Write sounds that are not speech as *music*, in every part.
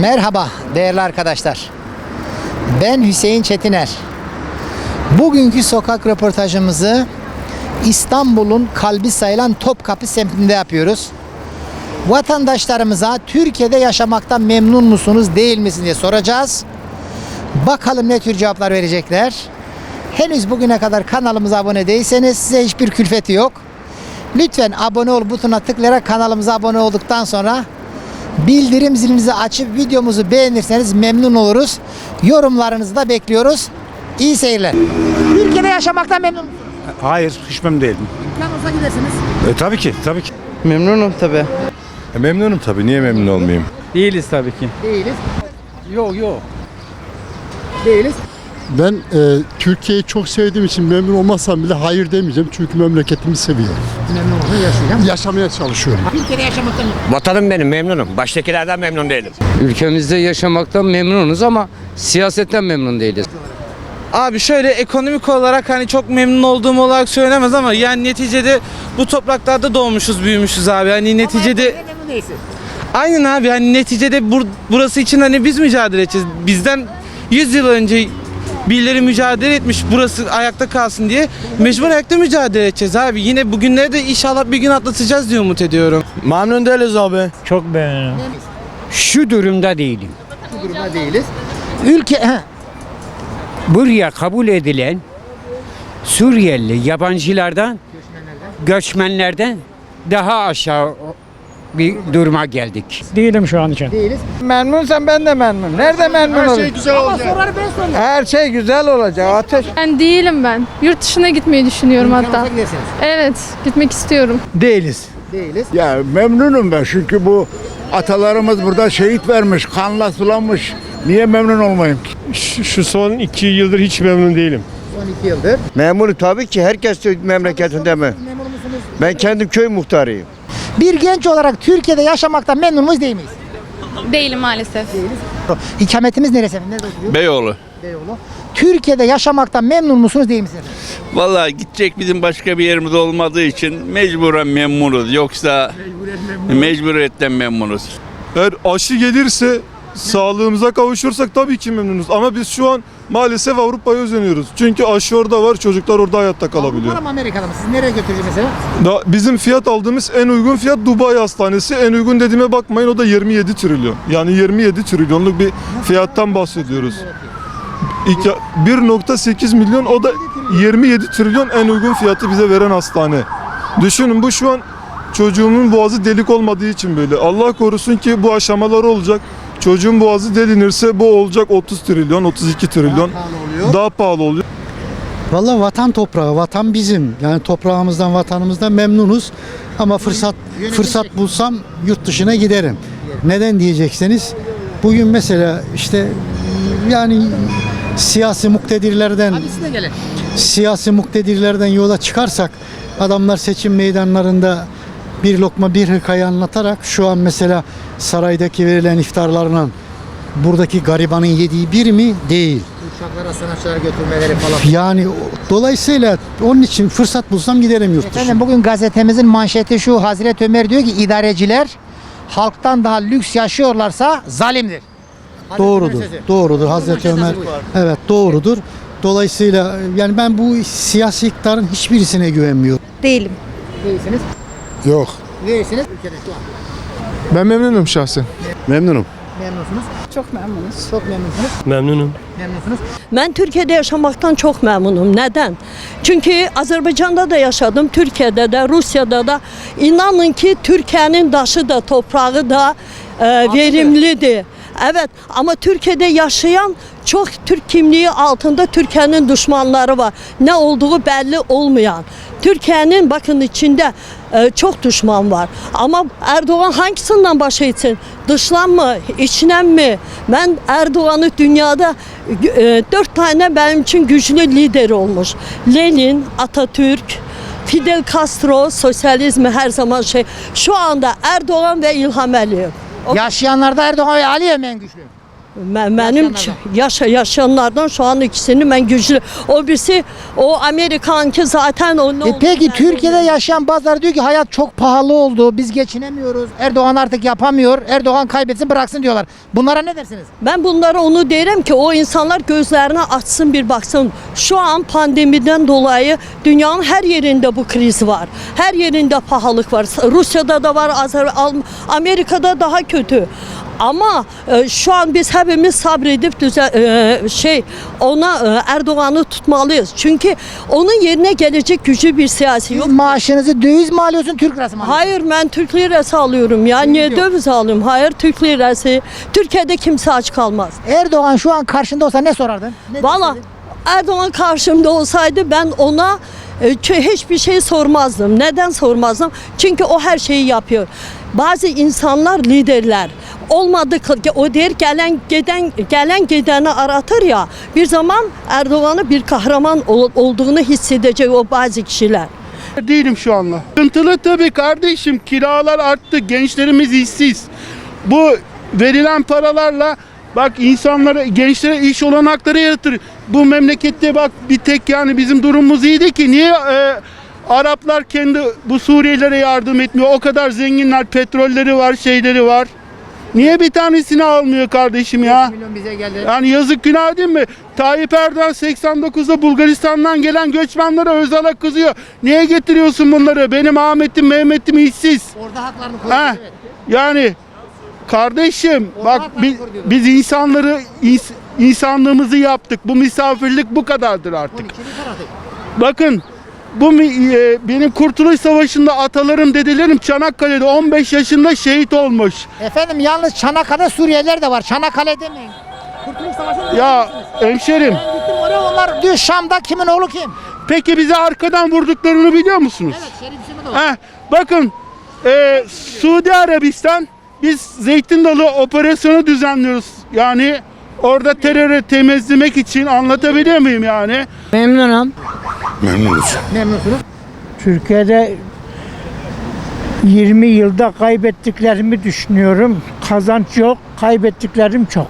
Merhaba değerli arkadaşlar. Ben Hüseyin Çetiner. Bugünkü sokak röportajımızı İstanbul'un kalbi sayılan Topkapı semtinde yapıyoruz. Vatandaşlarımıza Türkiye'de yaşamaktan memnun musunuz değil misiniz diye soracağız. Bakalım ne tür cevaplar verecekler. Henüz bugüne kadar kanalımıza abone değilseniz size hiçbir külfeti yok. Lütfen abone ol butonuna tıklayarak kanalımıza abone olduktan sonra bildirim zilinizi açıp videomuzu beğenirseniz memnun oluruz. Yorumlarınızı da bekliyoruz. İyi seyirler. Ülkede yaşamaktan memnun musunuz? Hayır, hiç memnun değilim. İmkan olsa gidersiniz. E, tabii ki, tabii ki. Memnunum tabi. E, memnunum tabii. Niye memnun olmayayım? Değiliz tabii ki. Değiliz. Yok yok. Değiliz. Ben e, Türkiye'yi çok sevdiğim için memnun olmasam bile hayır demeyeceğim çünkü memleketimi seviyorum. Memnun olmayı yaşayacağım. Yaşamaya çalışıyorum. Ülkede yaşamaktan. Vatanım benim memnunum. Baştakilerden memnun değilim. Ülkemizde yaşamaktan memnunuz ama siyasetten memnun değiliz. Abi şöyle ekonomik olarak hani çok memnun olduğum olarak söylemez ama yani neticede bu topraklarda doğmuşuz büyümüşüz abi. Hani neticede aynen abi hani neticede bur- burası için hani biz mücadele edeceğiz. Bizden 100 yıl önce birileri mücadele etmiş burası ayakta kalsın diye mecbur ayakta mücadele edeceğiz abi. Yine bugünleri de inşallah bir gün atlatacağız diye umut ediyorum. Memnun değiliz abi. Şu durumda değilim. Bu durumda değiliz. Ülke... He. Buraya kabul edilen Suriyeli yabancılardan, göçmenlerden daha aşağı bir duruma geldik. Değilim şu an için. Değiliz. Memnunsan ben de memnun. Nerede memnun Her şey güzel olacak. Soruları ben soruyorum. Her şey güzel olacak. Ateş. Ben değilim ben. Yurt dışına gitmeyi düşünüyorum İmkan hatta. Evet, gitmek istiyorum. Değiliz. Değiliz. Ya memnunum ben çünkü bu atalarımız burada şehit vermiş, kanla sulanmış. Niye memnun olmayayım ki? Şu, şu son iki yıldır hiç memnun değilim. 12 yıldır. Memnunum tabii ki. Herkes memleketinde mi? Memnun musunuz? Ben kendim köy muhtarıyım. Bir genç olarak Türkiye'de yaşamaktan memnun muyuz değil miyiz? Değilim maalesef. İkametimiz neresi efendim? Nerede oturuyoruz? Beyoğlu. Beyoğlu. Türkiye'de yaşamaktan memnun musunuz değil misiniz? efendim? Vallahi gidecek bizim başka bir yerimiz olmadığı için mecburen memnunuz. Yoksa mecburiyetten memnunuz. Eğer aşı gelirse sağlığımıza kavuşursak tabii ki memnunuz. Ama biz şu an maalesef Avrupa'ya özeniyoruz. Çünkü aşı orada var, çocuklar orada hayatta kalabiliyor. Avrupa mı Amerika'da mı? Siz nereye götüreceksiniz mesela? Da bizim fiyat aldığımız en uygun fiyat Dubai Hastanesi. En uygun dediğime bakmayın o da 27 trilyon. Yani 27 trilyonluk bir fiyattan bahsediyoruz. İki- 1.8 milyon o da 27 trilyon en uygun fiyatı bize veren hastane. Düşünün bu şu an çocuğumun boğazı delik olmadığı için böyle. Allah korusun ki bu aşamalar olacak. Çocuğun boğazı delinirse bu olacak 30 trilyon, 32 trilyon. Daha pahalı oluyor. Valla vatan toprağı, vatan bizim. Yani toprağımızdan, vatanımızdan memnunuz. Ama fırsat fırsat bulsam yurt dışına giderim. Neden diyecekseniz bugün mesela işte yani siyasi muktedirlerden siyasi muktedirlerden yola çıkarsak adamlar seçim meydanlarında bir lokma bir hırkayı anlatarak şu an mesela saraydaki verilen iftarlarla buradaki garibanın yediği bir mi? Değil. Uçaklara sanatçılar götürmeleri falan. Yani dolayısıyla onun için fırsat bulsam giderim yurt dışına. Efendim bugün gazetemizin manşeti şu Hazreti Ömer diyor ki idareciler halktan daha lüks yaşıyorlarsa zalimdir. Hazreti Doğrudur. Doğrudur Hazreti Ömer. Evet doğrudur. Dolayısıyla yani ben bu siyasi iktidarın hiçbirisine güvenmiyorum. Değilim. Değilsiniz. Yok. Değilsiniz. Ülkede şu an. Ben memnunum şahsen. Memnunum. Memnunsunuz. Çok memnunuz. Çok memnunsunuz. Memnunum. Memnunsunuz. Ben Türkiye'de yaşamaktan çok memnunum. Neden? Çünkü Azerbaycan'da da yaşadım, Türkiye'de de, Rusya'da da. İnanın ki Türkiye'nin taşı da, toprağı da e, verimlidir. Evet ama Türkiye'de yaşayan çok Türk kimliği altında Türkiye'nin düşmanları var. Ne olduğu belli olmayan. Türkiye'nin bakın içinde e, çok düşman var. Ama Erdoğan hangisinden baş etsin? Dışlan mı? içinen mi? Ben Erdoğan'ı dünyada e, dört tane benim için güçlü lider olmuş. Lenin, Atatürk, Fidel Castro, sosyalizmi her zaman şey. Şu anda Erdoğan ve İlham Aliyev. Yaşayanlarda Erdoğan ve Aliyev en güçlü? Ben, benim yaşa, yaşayanlardan şu an ikisini ben güçlü. O birisi o Amerikan ki zaten o ne E peki Türkiye'de yaşayan bazıları diyor ki hayat çok pahalı oldu. Biz geçinemiyoruz. Erdoğan artık yapamıyor. Erdoğan kaybetsin bıraksın diyorlar. Bunlara ne dersiniz? Ben bunlara onu derim ki o insanlar gözlerini açsın bir baksın. Şu an pandemiden dolayı dünyanın her yerinde bu kriz var. Her yerinde pahalılık var. Rusya'da da var, Azer- Al- Amerika'da daha kötü. Ama e, şu an biz hepimiz sabredip düze, e, şey ona e, Erdoğan'ı tutmalıyız. Çünkü onun yerine gelecek gücü bir siyasi yok. Maaşınızı döviz mi alıyorsun Türk lirası mı alıyorsun? Hayır ben Türk lirası alıyorum ya. Niye döviz alıyorum? Hayır Türk lirası. Türkiye'de kimse aç kalmaz. Erdoğan şu an karşında olsa ne sorardın? Ne Valla? Erdoğan karşımda olsaydı ben ona e, hiçbir şey sormazdım. Neden sormazdım? Çünkü o her şeyi yapıyor. Bazı insanlar liderler. Olmadı o der gelen giden gelen gideni aratır ya. Bir zaman Erdoğan'ı bir kahraman ol- olduğunu hissedecek o bazı kişiler. Değilim şu anda. Sıkıntılı tabii kardeşim. Kiralar arttı. Gençlerimiz işsiz. Bu verilen paralarla bak insanlara, gençlere iş olanakları yaratır. Bu memlekette bak bir tek yani bizim durumumuz iyiydi ki niye e, Araplar kendi bu Suriyelilere yardım etmiyor? O kadar zenginler, petrolleri var, şeyleri var. Niye bir tanesini almıyor kardeşim ya? bize geldi. Yani yazık günah değil mi? Tayyip Erdoğan 89'da Bulgaristan'dan gelen göçmenlere Özal'a kızıyor. Niye getiriyorsun bunları? Benim Ahmet'im, Mehmet'im işsiz. Orada haklarını Ha? koruyor. Evet. Yani kardeşim Orada bak haklarını biz, insanları ins- insanlığımızı yaptık. Bu misafirlik bu kadardır artık. 12'li tarafı. Bakın bu e, benim Kurtuluş Savaşı'nda atalarım, dedelerim Çanakkale'de 15 yaşında şehit olmuş. Efendim yalnız Çanakkale Suriyeliler de var. Çanakkale demeyin. Kurtuluş Savaşı'nda Ya hemşerim Ben gittim oraya onlar diyor Şam'da kimin oğlu kim? peki bize arkadan vurduklarını biliyor musunuz? Şerif Hüseyin de var. Heh, bakın e, Suudi Arabistan biz Zeytin Dalı operasyonu düzenliyoruz. Yani orada terörü temizlemek için anlatabiliyor muyum yani? Memnunum. Memnunuz. Memnunsunuz. Türkiye'de 20 yılda kaybettiklerimi düşünüyorum. Kazanç yok, kaybettiklerim çok.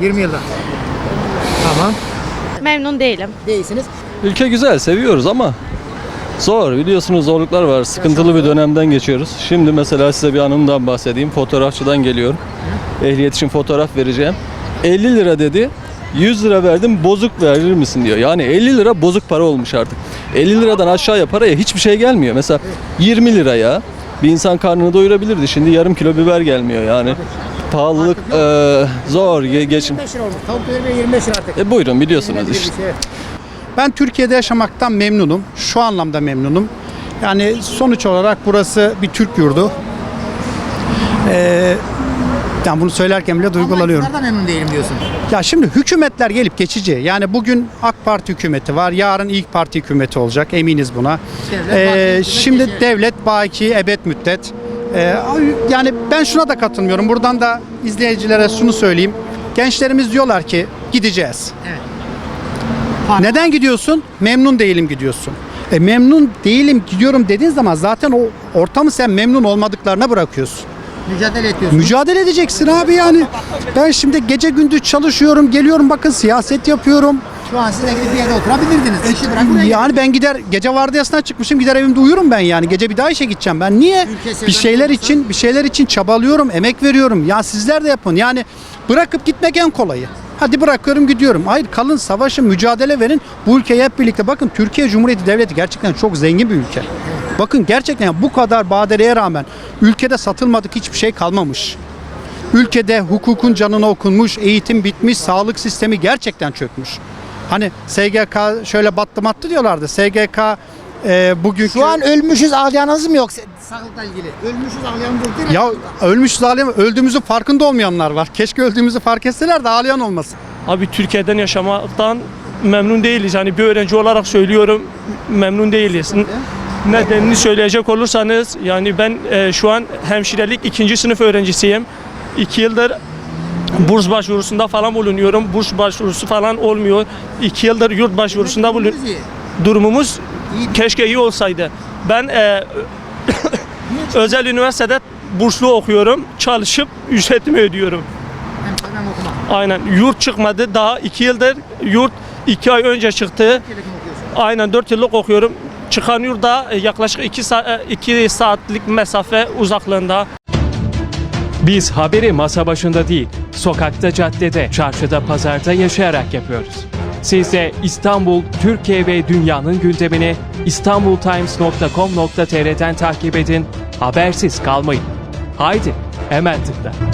20 yılda. Tamam. Memnun değilim. Değilsiniz. Ülke güzel seviyoruz ama zor biliyorsunuz zorluklar var. Sıkıntılı bir dönemden geçiyoruz. Şimdi mesela size bir anımdan bahsedeyim. Fotoğrafçıdan geliyorum. Ehliyet için fotoğraf vereceğim. 50 lira dedi. 100 lira verdim bozuk verir misin diyor. Yani 50 lira bozuk para olmuş artık. 50 liradan aşağıya paraya hiçbir şey gelmiyor. Mesela 20 liraya bir insan karnını doyurabilirdi. Şimdi yarım kilo biber gelmiyor yani. Pahalılık eee, zor ge- geçim. 25 lira olmuş. Tavuk döneri 25 lira artık. E buyurun biliyorsunuz işte. Ben Türkiye'de yaşamaktan memnunum. Şu anlamda memnunum. Yani sonuç olarak burası bir Türk yurdu. Ee, yani bunu söylerken bile duygulanıyorum. Ama memnun değilim diyorsun. Ya şimdi hükümetler gelip geçici. Yani bugün AK Parti hükümeti var. Yarın İYİ Parti hükümeti olacak. Eminiz buna. Devlet Ee, şimdi geçici. devlet baki ebed müddet. Ee, yani ben şuna da katılmıyorum. Buradan da izleyicilere şunu söyleyeyim. Gençlerimiz diyorlar ki gideceğiz. Evet. Neden gidiyorsun? Memnun değilim gidiyorsun. E memnun değilim gidiyorum dediğin zaman zaten o ortamı sen memnun olmadıklarına bırakıyorsun. Mücadele ediyorsun. Mücadele edeceksin abi yani. Ben şimdi gece gündüz çalışıyorum, geliyorum bakın siyaset yapıyorum. Şu an siz de gidip bir yerde oturabilirdiniz. İşi bırakın. buraya Yani ben gider gece vardiyasına çıkmışım gider evimde uyurum ben yani. Gece bir daha işe gideceğim. Ben niye Ülke bir şeyler olursa- için bir şeyler için çabalıyorum, emek veriyorum. Ya sizler de yapın. Yani bırakıp gitmek en kolayı. Hadi bırakıyorum gidiyorum. Hayır kalın savaşın mücadele verin. Bu ülkeyi hep birlikte bakın Türkiye Cumhuriyeti Devleti gerçekten çok zengin bir ülke. Bakın gerçekten bu kadar badereye rağmen ülkede satılmadık hiçbir şey kalmamış. Ülkede hukukun canına okunmuş, eğitim bitmiş, sağlık sistemi gerçekten çökmüş. Hani SGK şöyle battı mattı diyorlardı. SGK e, bugünkü... Şu an ölmüşüz ağlayanınız mı yok sağlıkla ilgili? Ölmüşüz ağlayanınız yok değil mi? Ya ölmüşüz ağlayan, öldüğümüzün farkında olmayanlar var. Keşke öldüğümüzü fark etseler de ağlayan olmasın. Abi Türkiye'den yaşamaktan memnun değiliz. Yani bir öğrenci olarak söylüyorum memnun değiliz. Nedenini söyleyecek olursanız yani ben e, şu an hemşirelik ikinci sınıf öğrencisiyim. İki yıldır burs başvurusunda falan bulunuyorum. Burs başvurusu falan olmuyor. İki yıldır yurt başvurusunda bulun. Durumumuz keşke iyi olsaydı. Ben e, *coughs* özel üniversitede burslu okuyorum. Çalışıp ücretimi ödüyorum. Aynen yurt çıkmadı daha 2 yıldır yurt 2 ay önce çıktı. Aynen 4 yıllık okuyorum. Çıkan yurda e, yaklaşık 2 saat, 2 saatlik mesafe uzaklığında. Biz haberi masa başında değil, sokakta, caddede, çarşıda, pazarda yaşayarak yapıyoruz. Siz de İstanbul, Türkiye ve dünyanın gündemini istanbultimes.com.tr'den takip edin, habersiz kalmayın. Haydi, hemen tıkla.